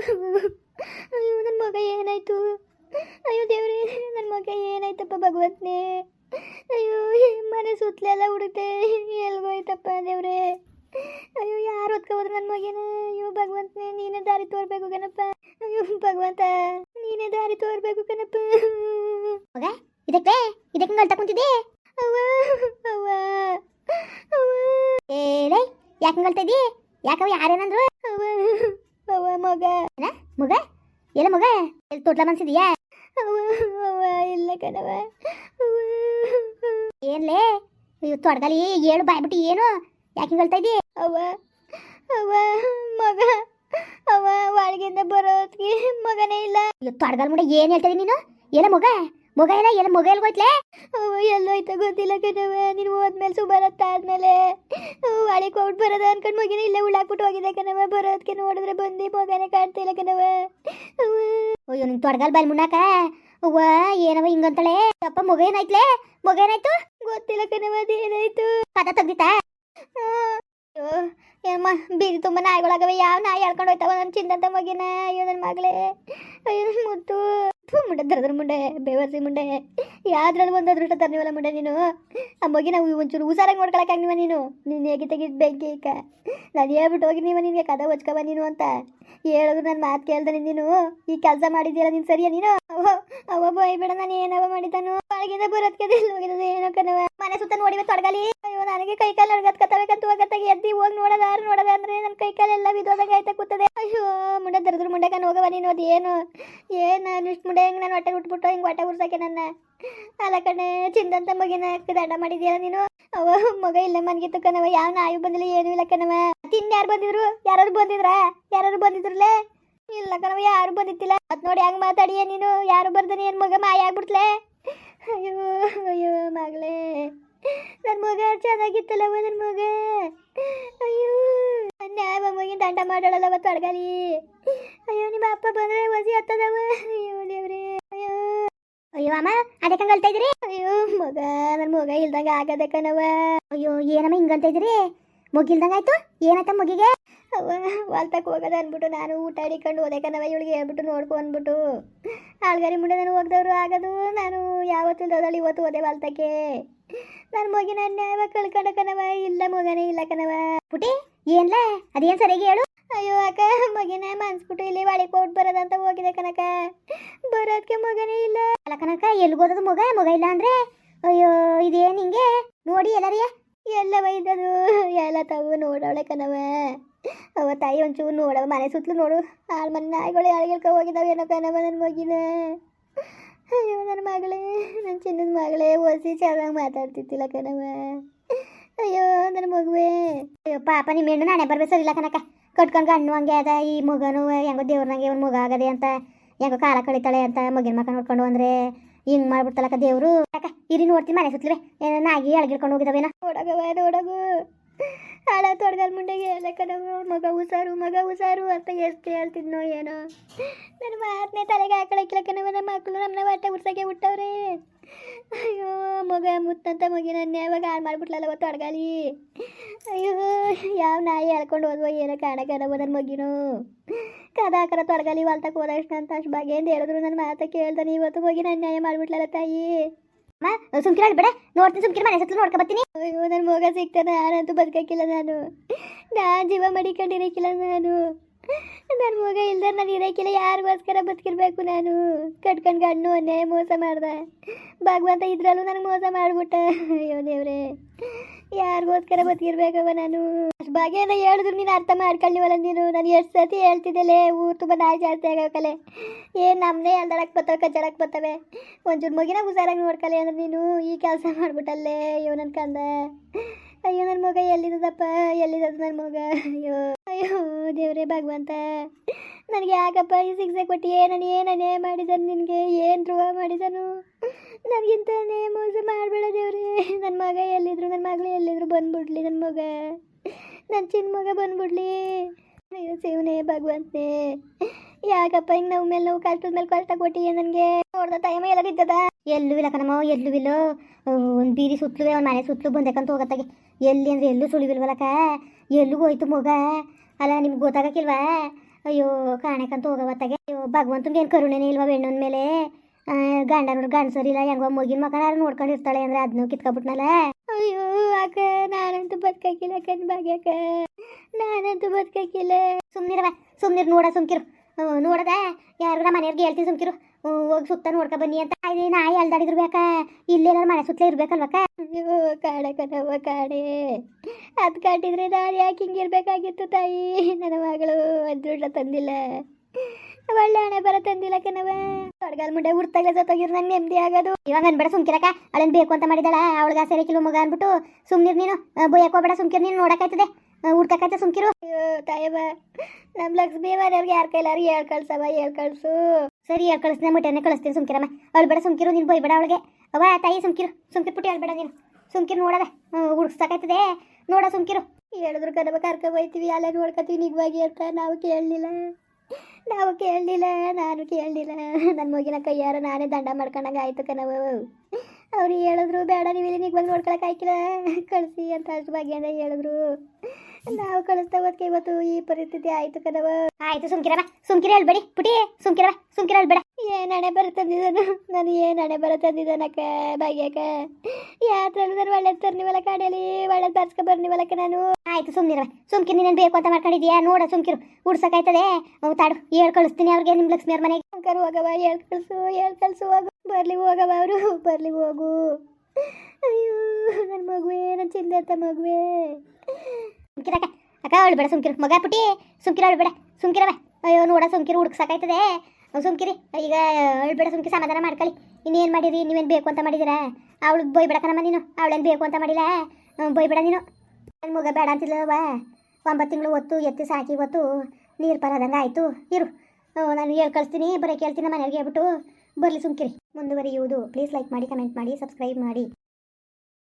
ಅಯ್ಯೋ ನನ್ನ ಮಗ ಏನಾಯ್ತು? ಅಯ್ಯೋ ದೇವ್ರೇ ನನ್ನ ಮಗ ಏನಾಯ್ತಪ್ಪ ಭಗವಂತನೇ? ಅಯ್ಯೋ ಮನೆ ಸುತ್ತಲೆಲ್ಲ ಹುಡುಕ್ತೆ ಎಲ್ಗೋಯ್ತಪ್ಪ ದೇವ್ರೇ. ಅಯ್ಯೋ ಯಾರು ಹೋದ್ರು ನನ್ನ ಮಗನ? ಅಯ್ಯೋ ಭಗವಂತನೇ ನೀನೇ ದಾರಿ ತೋರ್ಬೇಕು ಕಣಪ್ಪ. ಅಯ್ಯೋ ಭಗವಂತ ನೀನೇ ದಾರಿ ತೋರ್ಬೇಕು ಕಣಪ್ಪ. ಮಗ ಇದಕ್ಕೆ ಇದಕ್ಕೆ ಗಲ್ತ ಕುಂತಿದ್ದೆ? ಅವ್ವ ಅವ್ವ ಅವ್ವ. ಏಲೇ ಯಾಕೆ ಗಲ್ತಾ ಇದ್ದೀ? ಯಾಕವ ಯಾರೇನಂದ್ರು? ಅವ್ವ ಅವ್ವ ಮಗ. ಮಗ? ಎಲ್ಲ ಮಗ? ಎಲ್ಲಿ ತೋಟ್ಲ ಮನ್ಸಿದ್ಯಾ? ಇಲ್ಲ ಕಣವ. ಏನ್ಲೇ? ತೊಡಗಲಿ ಏಳು ಬಾಯ್ಬಿಟ್ಟು ಏನು? ಯಾಕೆ ಹೇಳ್ತಾ ಇದ್ದಿ ಅವ್ವ ಅವ್ವ ಮಗ. ಅವ ಒಳಗಿಂದ ಬರೋದ್ಗೆ ಮಗನೇ ಇಲ್ಲ. ತೊಡಗಲ್ ಮುಂಡೆ ಏನು ಹೇಳ್ತಾ ನೀನು? ಎಲ್ಲ ಮಗ? ಮಗ ಇಲ್ಲ ಎಲ್ಲ ಮಗ ಅವ್ವ ಎಲ್ಲೋಯ್ತ ಗೊತ್ತಿಲ್ಲ ಕಣವೆ ನೀನು ಹೋದ್ಮೇಲೆ ಸುಮಾರತ್ತ ಆದ್ಮೇಲೆ? ಒಳಗೆ ಕೊಟ್ಟು ಬರೋದ ಅನ್ಕೊಂಡು ಮಗಿನ ಇಲ್ಲೇ ಉಳ್ಳಾಕ್ಬಿಟ್ಟು ಹೋಗಿದೆ ಕಣವ ಬರೋದಕ್ಕೆ ನೋಡಿದ್ರೆ ಬಂದು ಮಗನೇ ಕಾಣ್ತಿಲ್ಲ ಕಣವ ಅಯ್ಯೋ, ನಿನ್ ತೊಡಗಲ್ ಬಾಯ್ ಮುನ್ನಾಕ? ಅವ್ವ ಏನವ ಹಿಂಗಂತಳೆ? ಅಪ್ಪ, ಮಗ ಏನಾಯ್ತ್ಲೆ? ಮಗ ಏನಾಯ್ತು? ಗೊತ್ತಿಲ್ಲ ಕಣವ ಅದೇನಾಯ್ತು ಕದ ತೆಗ್ದಿತಾ ಅಯ್ಯೋ ಏಮ್ಮ ಬೀದಿ ತುಂಬ ನಾಯಿಗಳಾಗವೆ. ಯಾವ ನಾಯಿ ಹೇಳ್ಕೊಂಡು ಹೋಯ್ತಾವ ನನ್ನ ಚಿನ್ನದ ಮಗಿನ? ಅಯ್ಯೋ ನನ್ನ ಮಗಳೇ. ಅಯ್ಯೋ ನನ್ನ ಮುತ್ತು. ಮುಂಡೆ, ದರದ್ರ ಮುಂಡೆ, ಬೇವರ್ಸಿ ಮುಂಡೆ, ಯಾವ್ದ್ರಲ್ಲಿ ಒಂದು ಅದೃಷ್ಟ ತರ್ನಿವಲ್ಲ ಮುಂಡೆ ನೀನು. ಆ ನಾವು ಒಂಚೂರು ಹುಷಾರಾಗಿ ನೋಡ್ಕೊಳಕ್ಕಾಗ್ನಿವ ನೀನು. ನೀನು ಹೇಗೆ ತೆಗಿದ್ ಬೆಂಕಿ ಈಗ? ನಾನು ಹೇಳ್ಬಿಟ್ಟು ಹೋಗಿ ನೀವ ನಿನಗೆ ಕದ ಹೊಚ್ಕೊಬ ನೀನು ಅಂತ. ಹೇಳಿದ್ರು ನನ್ನ ಮಾತು ಕೇಳ್ದೆ ನೀನು ಈ ಕೆಲಸ ಮಾಡಿದ್ದೀರ ನೀನು ಸರಿಯಾ ನೀನು? ಅವ್ವ ಅವ್ವ ಬೇಡ ನಾನು ಏನವ ಮಾಡಿದ್ದಾನು. ಒಳಗಿಂದ ಬರೋದ್ಕೆ ಏನೋ ಕಣವ ಮನೆ ಸುತ್ತ ನೋಡಿವೆ ತೊಡಗಲಿ. ಅಯ್ಯೋ, ನನಗೆ ಕೈ ಕಾಲು ನಡ್ಗತ್ಕತ್ತಬೇಕಂತ ಹೋಗತ್ತಾಗ. ಎದ್ದಿ ಹೋಗಿ ನೋಡೋದಾರು ನೋಡೋದ ಅಂದ್ರೆ ನನ್ನ ಕೈ ಕಾಲೆಲ್ಲ ಬಿದ್ದೋದಂಗೆ ಆಯ್ತಾ ಕೂತದೆ. ಅಯ್ಯೋ, ಮುಂಡೆ ದರದ್ರ ಮುಂಡೆ ಕನ್ ಹೋಗವ ನೀನು, ಅದು ಏನು? ಏನು ನಾನು ಇಷ್ಟು ಮುಂಡೆ ಹೆಂಗೆ ನಾನು ಹೊಟ್ಟೆ ಉಟ್ಬಿಟ್ಟು ಹಿಂಗೆ ಹೊಟ್ಟೆ ಉರ್ಸಕ್ಕೆ ನನ್ನ? ಅಲ್ಲ ಕಣೆ ಚಿಂದಂತ ಮಗಿನ ದಂಡ ಮಾಡಿದ್ಯಲ್ಲ ನೀನು? ಅವ ಮಗ ಇಲ್ಲ ಮನ್ಗಿತ್ತು ಕಣವ ಯಾವ ನಾಯಿ ಬಂದಿಲ್ಲ, ಏನೂ ಇಲ್ಲ ಕಣವ ತಿನ್ ಯಾರು ಬಂದಿದ್ರು? ಯಾರು ಬಂದಿದ್ರ? ಯಾರು ಬಂದಿದ್ರಲ್ಲೇ ಇಲ್ಲ ಕಣವ ಯಾರು ಬಂದಿತ್ತಿಲ್ಲ ಅದ್ ನೋಡಿ ಹೆಂಗ್ ಮಾತಾಡಿಯ ನೀನು. ಯಾರು ಬರ್ದನಿ ಏನ್ ಮಗ, ಮಾಯ ಆಗ್ಬಿಡ್ತ್ಲೆ? ಅಯ್ಯೋ ಅಯ್ಯೋ, ಮಗಳೇ. ನನ್ನ ಮಗ ಚೆನ್ನಾಗಿತ್ತಲ್ಲವ ನನ್ನ ಮಗ. ಅಯ್ಯೋ ನ್ಯಾಯ ಮಗಿನ ದಂಡ ಮಾಡೋಳಲ್ಲ ಅವತ್ತು ಅಡ್ಗಲಿ. ಅಯ್ಯೋ, ನಿಮ್ಮ ಅಪ್ಪ ಬಂದ್ರೆ ವಸಿ ಹತ್ತದವ. ಅಯ್ಯೋ, ದೇವ್ರೇ. ಅಯ್ಯೋ. ಅಯ್ಯೋ, ಅಮ್ಮ, ಅದಕ್ಕೆ ಹಂಗಲ್ತಾ ಇದ್ರಿ ಅಯ್ಯೋ, ಮಗ ನನ್ನ ಮಗ ಇಲ್ದಂಗ ಆಗದೆ ಕಣವ ಅಯ್ಯೋ, ಏನಮ್ಮ ಹಿಂಗಂತ ಇದ್ರಿ ಮುಗಿಲ್ದಂಗ ಆಯ್ತು? ಏನಾಯ್ತ ಮುಗಿಗೆ? ಅವ ಹೊಲ್ತಕ್ಕೆ ಹೋಗದ ಅಂದ್ಬಿಟ್ಟು ನಾನು ಊಟ ಹಿಡಿಕೊಂಡು ಓದಕ್ಕನವ ಇವಳಿಗೆ ಹೇಳ್ಬಿಟ್ಟು ನೋಡ್ಕೊ ಅಂದ್ಬಿಟ್ಟು. ಆಳ್ಗಾರಿ ಮುಂದೆ ನಾನು ಹೋಗ್ದವ್ರು ಆಗದು. ನಾನು ಯಾವತ್ತು ಇಲ್ದೋದಲ್ಲಿ ಇವತ್ತು ಹೋದೆ ಬಾಲ್ತಕ್ಕೆ. ನನ್ನ ಮಗಿನ ಅನ್ಯಾಯವ ಕಳ್ಕೊಂಡ ಕನವ ಇಲ್ಲ ಮಗನೇ ಇಲ್ಲ ಕನವ ಪುಟಿ, ಏನ್ಲ? ಅದೇನ್ ಸರಿಯಾಗಿ ಹೇಳು. ಅಯ್ಯೋ ಅಕ್ಕ, ಮಗಿನ ಮನ್ಸ್ಬಿಟ್ಟು ಇಲ್ಲಿ ಒಳಗೆ ಕೊಟ್ಟು ಬರೋದಂತ ಹೋಗಿದೆ ಕನಕ ಬರೋದಕ್ಕೆ ಮಗನೇ ಇಲ್ಲ. ಅಲ್ಲ ಕನಕ ಎಲ್ಗೋದದು ಮಗ? ಮಗ ಇಲ್ಲ ಅಂದ್ರೆ? ಅಯ್ಯೋ, ಇದೇನ್ ಹಿಂಗೆ? ನೋಡಿ ಎಲ್ಲರಿಯ ಎಲ್ಲ ಒಯ್ದದು ಎಲ್ಲ ತಾವು ನೋಡವಳೆ ಕಣವ ಅವ ತಾಯಿ ಒಂಚೂರು ನೋಡವ ಮನೆ ಸುತ್ತಲೂ ನೋಡು. ಆಳು ಮನೆ ನಾಯಿಗಳು ಯಾಳಿಗೆಳ್ಕ ಹೋಗಿದಾವೆ ಏನೋ ಕನವ ನನ್ನ ಮಗಿನ. ಅಯ್ಯೋ ನನ್ನ ಮಗಳೇ ನನ್ನ ಚಿನ್ನದ ಮಗಳೇ ಓಸಿ ಚೆನ್ನಾಗಿ ಮಾತಾಡ್ತಿತ್ತಿಲ್ಲ ಕಣವ ಅಯ್ಯೋ ನನ್ನ ಮಗುವೇ. ಅಯ್ಯೋ ಪಾಪ ನಿಮ್ಮ ಹೆಣ್ಣು ನಾನೇ ಬರ್ಬೇಕು ಸರಿಲ್ಲ ಕನಕ ಕಟ್ಕೊಂಡು ಗಣ್ಣು ಹಂಗೆ ಅದ, ಈ ಮಗನು ಹೆಂಗೋ ದೇವ್ರನಾಗೆ ಒಂದು ಮಗ ಆಗದೆ ಅಂತ, ಹೆಂಗೋ ಕಾಲ ಕಳಿತಾಳೆ ಅಂತ ಮಗಿನ ಮಕ್ಕ ನೋಡ್ಕೊಂಡು ಅಂದ್ರೆ ಹಿಂಗ್ ಮಾಡ್ಬಿಡ್ತಲಕ್ಕ ದೇವ್ರು. ಅಕ್ಕ ಇರಿ ನೋಡ್ತೀನಿ ಮನೆ ಸುತ್ತಲೇ ನಾಗಿ ಎಳಗಿಡ್ಕೊಂಡು ಹೋಗಿದಾವೇನ. ನೋಡಗವ ನೋಡಗು. ಹಾಳ ತೊಡ್ಗಲ್ ಮುಂಡೆಗೆ ಕಣವು ಮಗ ಉಸಾರು ಮಗ ಉಸಾರು ಅಂತ ಎಷ್ಟು ಹೇಳ್ತಿದ್ನೋ ಏನೋ. ನನ್ನ ಮಾತನೇ ತಲೆಗೆ ಹಾಕೊಳಕ್ಕಿಲ್ಲ ಕಣವ ನಮ್ಮ ಮಕ್ಕಳು ನಮ್ಮನ್ನ ಬಟ್ಟೆ ಉಡ್ಸಕ್ಕೆ ಹುಟ್ಟವ್ರೆ. ಅಯ್ಯೋ, ಮಗ ಮುತ್ತಂತ ಮಗಿನ ಯಾವಾಗ ಹಾಳು ಮಾಡ್ಬಿಟ್ಲಲ್ಲ ಅವತ್ತು ಅಡ್ಗಾಲಿ. ಅಯ್ಯೋ, ಯಾವ ನಾಯಿ ಹೇಳ್ಕೊಂಡು ಹೋದ್ವ ಏನೋ ಕಾಣಕ್ಕನವ ನನ್ನ ಮಗಿನು. ಕದಾಕರ ತೊಡಗಲಿ ವಾಲ್ತಕ್ಕೆ ಹೋದಷ್ಟು ಅಂತ ಅಷ್ಟು ಬಗೆಯಿಂದ ಹೇಳಿದ್ರು. ನನ್ನ ಮಾತ ಕೇಳ್ದಾನೆ ಇವತ್ತು ಹೋಗಿ ನನ್ನ ನ್ಯಾಯ ಮಾಡಿಬಿಟ್ಲಲ್ಲ ತಾಯಿ. ಅಮ್ಮ ಸುಮ್ಕಿರ ಬೇಡ ನೋಡ್ತೀನಿ ಸುಮ್ಕಿರ ಮನೆ ಸುತ್ತಲೂ ನೋಡ್ಕೊ ಬರ್ತೀನಿ. ಅಯ್ಯೋ ನನ್ನ ಮಗ ಸಿಗ್ತಾನೆ. ನಾನಂತೂ ಬದುಕಕ್ಕಿಲ್ಲ ನಾನು. ನಾ ಜೀವ ಮಡಿಕೊಂಡಿರಕ್ಕಿಲ್ಲ ನಾನು. ನನ್ನ ಮಗ ಇಲ್ದ ನಾನು ಇರಕ್ಕಿಲ್ಲ. ಯಾರಿಗೋಸ್ಕರ ಬದುಕಿರ್ಬೇಕು ನಾನು? ಕಟ್ಕೊಂಡು ಗಣ್ಣು ಅನ್ಯಾಯ ಮೋಸ ಮಾಡ್ದೆ. ಭಗವಂತ ಇದ್ರಲ್ಲೂ ನನಗೆ ಮೋಸ ಮಾಡ್ಬಿಟ್ಟ. ಅಯ್ಯೋ ದೇವ್ರೆ. ಯಾರಿಗೋಸ್ಕರ ಬದುಕಿರ್ಬೇಕವ ನಾನು? ಅಷ್ಟು ಭಾಗ್ಯನ ಹೇಳಿದ್ರು ನೀನು ಅರ್ಥ ಮಾಡ್ಕೊಳ್ಳಿವಲ್ಲ ನೀನು. ನಾನು ಎಷ್ಟು ಸತಿ ಹೇಳ್ತಿದ್ದೆಲೆ, ಊರು ತುಂಬ ನಾಯಿ ಜಾಸ್ತಿ ಆಗೋಕಲೆ. ಏನು ನಮ್ಮನೇ ಎಲ್ದಳಕ್ಕೆ ಬರ್ತವೆ ಕಚ್ಚಡಕ್ಕೆ ಬರ್ತವೆ ಒಂಚೂರು ಮಗಿನ ಹುಷಾರಾಗಿ ನೋಡ್ಕಲೆ ಅಂದ್ರೆ ನೀನು ಈ ಕೆಲಸ ಮಾಡ್ಬಿಟ್ಟಲ್ಲೇ. ಅಯ್ಯೋ ನನ್ನ ಕಂದ. ಅಯ್ಯೋ ನನ್ನ ಮಗ ಎಲ್ಲಿದ್ದದಪ್ಪ ಎಲ್ಲಿದ್ದ ನನ್ನ ಮಗ? ಅಯ್ಯೋ ಅಯ್ಯೋ, ದೇವರೇ ಭಗವಂತ. ನನಗೆ ಯಾಕಪ್ಪ ಈ ಶಿಕ್ಷೆ ಕೊಟ್ಟಿಯೇ ನಾನು ಏನನೇ ಮಾಡಿದನು ನಿನಗೆ, ಏನು ದ್ರೋಹ ಮಾಡಿದನು? ನನಗಿಂತ ಮೋಸ ಮಾಡಬೇಡ ದೇವ್ರೇ. ನನ್ನ ಮಗ ಎಲ್ಲಿದ್ರು ನನ್ನ ಮಗಳು ಎಲ್ಲಿದ್ರು ಬಂದ್ಬಿಡ್ಲಿ ನನ್ನ ಮಗ. ನನ್ನ ಚಿನ್ನ ಮಗ ಬಂದ್ಬಿಡ್ಲಿ. ಶಿವನೇ, ಭಗವಂತನೇ. ಯಾಕಪ್ಪ ಹಿಂಗೆ ನಾವು ಮೇಲೆ ನಾವು ಕಷ್ಟದ ಮೇಲೆ ಕಷ್ಟ ಕೊಟ್ಟಿಯೇ ನನಗೆ? ನೋಡ್ದ ಟೈಮ್ ಎಲ್ಲ ಬಿದ್ದದ. ಎಲ್ಲೂ ಇಲ್ಲ ಕಣಮ್ಮ, ಎಲ್ಲೂ ಇಲ್ಲೋ. ಒಂದು ಬೀದಿ ಸುತ್ತಲೂ ಒಂದು ಮನೆ ಸುತ್ತಲೂ ಬಂದೇಕಂತ ಹೋಗತ್ತಾಗೆ. ಎಲ್ಲಿ ಅಂದ್ರೆ ಎಲ್ಲೂ ಸುಳಿವಿಲ್ವಲ್ಲಕ್ಕ ಎಲ್ಲಿಗೂ ಹೋಯ್ತು ಮಗ? ಅಲ್ಲ, ನಿಮ್ಗೆ ಗೊತ್ತಾಗಕ್ಕಿಲ್ವಾ? ಅಯ್ಯೋ ಕಾಣಕಂತ ಹೋಗವತ್ತಾಗೆ. ಅಯ್ಯೋ ಭಗವಂತಂಗೆ ಏನು ಕರುಣೆನೇ ಇಲ್ವಾ ಬೆಣ್ಣನ ಮೇಲೆ? ಆ, ಗಂಡ ನೋಡಿ ಗಂಡಸರಿಲ್ಲ ಹೆಂಗ ಹೆಂಗೋ ಮುಗಿನ ಮಕ್ಕನಾರು ನೋಡ್ಕೊಂಡಿರ್ತಾಳೆ ಅಂದ್ರೆ ಅದನ್ನು ಕಿತ್ಕೊಬಿಟ್ನಲ್ಲ ಅಯ್ಯೋ ಅಕ್ಕ ನಾನಂತೂ ಬದುಕಾಕಿಲ್ಲ ಕಣ್ ಬಾಗ್ಯಾಕ ನಾನಂತೂ ಬದುಕಾಕಿಲ್ಲ ಸುಮ್ನಿರವ ಸುಮ್ನಿರ್ ನೋಡ ಸುಮ್ಕಿರು. ನೋಡದ? ಯಾರು ನಮ್ಮ ಮನೆಯವ್ರಿಗೆ ಹೇಳ್ತೀನಿ ಸುಮ್ಕಿರು. ಹೋಗಿ ಸುತ್ತ ನೋಡ್ಕೊ ಬನ್ನಿ ಅಂತ. ನಾಯಿ ಅಲ್ದಾಡಿದ್ರು ಬೇಕಾ? ಇಲ್ಲೇ ನನ್ನ ಮನೆ ಸುತ್ತಲೇ ಇರ್ಬೇಕಲ್ವಕ್ಕ? ಅಯ್ಯೋ ಕಾಡ ಕಣವ್ವ ಕಾಡೆ ಅದು ಕಾಟಿದ್ರೆ ನಾನು ಯಾಕೆ ಹಿಂಗಿರ್ಬೇಕಾಗಿತ್ತು ತಾಯಿ? ನನ್ನ ಮಗಳು ಅದೃಢ ತಂದಿಲ್ಲ. ಒಳ್ಳೆ ಹಣೆ ಬರ ತಂದಿಲ್ಲ ಕಣವ ಕಡ್ಗಾಲ್ ಮುಂಡೆ ಹುಡ್ತಾಗ್ಲೆ ಜೊತೆಗಿರ್ ನಂಗೆ ನೆಮ್ಮದಿ ಆಗೋದು. ಇವಾಗ ಅನ್ಬೇಡ ಸುಮ್ಕಿರಕ ಅಳನ್ ಬೇಕು ಅಂತ ಮಾಡಿದಾಳ ಅವಳಿಗೆ ಆಸೆ ಕಿಲೋ ಮಗ ಅನ್ಬಿಟ್ಟು ಸುಮ್ನಿರ್ ನೀನು. ಬೊಯ್ಯಕ್ ಹೋಗ್ಬೇಡ, ಸುಮ್ಕಿರ್ ನೀನು ನೋಡಕ್ಕಾಯ್ತದೆ ಹುಡ್ಕಕ್ಕೈತೆ ಸುಮ್ಕಿರು. ಅಯ್ಯೋ ತಾಯವ್ವ ನಮ್ಮ ಲಕ್ಷ್ಮಿ ಮನೆಯವ್ರಿಗೆ ಯಾರ ಕೈಲಾರು ಹೇಳ್ ಕಳ್ಸವ ಹೇಳ್ ಕಳ್ಸು. ಸರಿ, ಹೇಳ್ ಕಳಿಸ್ತೀನಿ ಮಟನೆ ಕಳಿಸ್ತೀನಿ ಸುಮ್ಕಿರಮ್ಮ. ಬೇಡ ಸುಮ್ಕಿರು, ನೀನು ಬೈಬೇಡ ಅವಳಿಗೆ. ಅವ ತಾಯಿ ಸುಮ್ಕಿರು. ಸುಮ್ಕಿರ್ ಪುಟ್ಟಿ ಹೇಳ್ಬೇಡ ನೀನು. ಸುಮ್ಕಿರು ನೋಡದೆ. ಹುಡ್ಕ್ಸಕ್ಕಾಯ್ತದೆ ನೋಡ ಸುಮ್ಕಿರು. ಹೇಳಿದ್ರು ಕದವ ಕರ್ಕ ಹೋಯ್ತೀವಿ. ಅಲ್ಲೇ ನೋಡ್ಕೊತೀವಿ ನಿಗವಾಗಿ ಅಂತ ನಾವು ಕೇಳಲಿಲ್ಲ. ನಾವು ಕೇಳಲಿಲ್ಲ. ನಾನು ಕೇಳಲಿಲ್ಲ. ನನ್ನ ಮಗಿನ ಕೈಯಾರ ನಾನೇ ದಂಡ ಮಾಡ್ಕೊಂಡಂಗ ಆಯ್ತು ಕನಬ ಅವ್ರು ಹೇಳಿದ್ರು, ಬೇಡ ನೀವು ಇಲ್ಲಿ ನಿಗ್ವಾಗಿ ನೋಡ್ಕೊಳಕ್ ಆಯ್ಕಿಲ್ಲ. ಕಳಿಸಿ ಅಂತ ಅಷ್ಟು ಬಗ್ಗೆ ಹೇಳಿದ್ರು. ನಾವು ಕಳಿಸ್ತಾ ಹೋದ್ಕೆ ಇವತ್ತು ಈ ಪರಿಸ್ಥಿತಿ ಆಯ್ತು ಕದವ ಆಯ್ತು ಸುಮ್ಕಿರವ ಸುಮ್ಕಿರ ಹೇಳ್ಬೇಡಿ. ಪುಟಿ ಸುಮ್ಕಿರವ ಸುಮ್ಕಿರ ಹೇಳ್ಬೇಡ. ಏನ್ ಹಣೆ ಬರ ತಂದಿದ್ದಾನು ನಾನು ಏನ್ ಹಣೆ ಬರ ತಂದಿದ್ದಾನಕ್ಕ ಭಾಗ್ಯಕ್ಕ? ಯಾತ್ರೆಲ್ಲ ನಾನು ಒಳ್ಳೇದು ತರ್ನಿವಲ್ಲ ಕಾಡಲ್ಲಿ ಒಳ್ಳೇದು ಬರ್ಸ್ಕೊ ಬರ್ನಿವಲ್ಲಕ್ಕ ನಾನು. ಆಯ್ತು ಸುಮ್ನಿರವ ಸುಮ್ಕಿರ್ ನೀನೇನು ಬೇಕು ಅಂತ ಮಾಡ್ಕೊಂಡಿದ್ಯಾ? ನೋಡ ಸುಮ್ಕಿರು. ಉಡ್ಸಕ್ಕಾಯ್ತದೆ? ತಾಡು. ಹೇಳ್ ಕಳಿಸ್ತೀನಿ ಅವ್ರಿಗೆ ನಿಮ್ಮ ಲಕ್ಷ್ಮಿ ಮನೆಗೆ. ಅಂಕರ್ ಹೋಗವ ಹೇಳ್ ಕಳ್ಸು ಹೇಳ್ ಕಳ್ಸು, ಹೋಗು. ಬರ್ಲಿ ಹೋಗವ ಅವರು. ಬರ್ಲಿ, ಹೋಗು. ಅಯ್ಯೋ ನನ್ನ ಮಗುವೆ ನನ್ನ ಚಿಂದತ್ತ ಮಗುವೆ. ಸುಮ್ಕಿರಕ್ಕ. ಅಕ್ಕ, ಅವಳು ಬೇಡ, ಸುಮ್ಕಿರು. ಮಗ ಪುಟಿ ಸುಮ್ಕಿರ, ಅವಳು ಬೇಡ. ಸುಮ್ಕಿರವೆ. ಅಯ್ಯೋ, ನೋಡ, ಸುಮ್ಕಿರು ಹುಡುಕ್ಸಕ್ಕಾಯ್ತದೆ ಸುಮ್ಕಿರಿ, ಈಗ ಅಳ್ಬೇಡ ಸುಮ್ಕಿ ಸಮಾಧಾನ ಮಾಡ್ಕೊಳ್ಳಿ. ಇನ್ನೇನು ಮಾಡಿರಿ? ನೀವೇನು ಬೇಕು ಅಂತ ಮಾಡಿದ್ದೀರಾ? ಅವಳಿಗೆ ಕಣಮ್ಮ ನೀನು. ಅವಳೇನು ಬೇಕು ಅಂತ ಮಾಡಿಲ್ಲ? ಬೊಯ್ ಬೈಬೇಡ ನೀನು. ನನ್ನ ಮಗ ಬೇಡ ಅಂತಿಲ್ಲವ ಒಂಬತ್ತು ತಿಂಗಳು ಒತ್ತು ಎತ್ತಿ ಸಾಕಿ ಒತ್ತು ನೀರು ಪರದಂಗೆ ಆಯಿತು. ಇರು. ನಾನು ಹೇಳಿ ಕಳಿಸ್ತೀನಿ. ಬರೀ ಕೇಳ್ತೀನಿ ಮನೆಯವ್ರಿಗೆ ಹೇಳ್ಬಿಟ್ಟು. ಬರಲಿ ಸುಮ್ಕಿರಿ. ಮುಂದುವರಿಯುವುದು. ಪ್ಲೀಸ್ ಲೈಕ್ ಮಾಡಿ ಕಮೆಂಟ್ ಮಾಡಿ ಸಬ್ಸ್ಕ್ರೈಬ್ ಮಾಡಿ.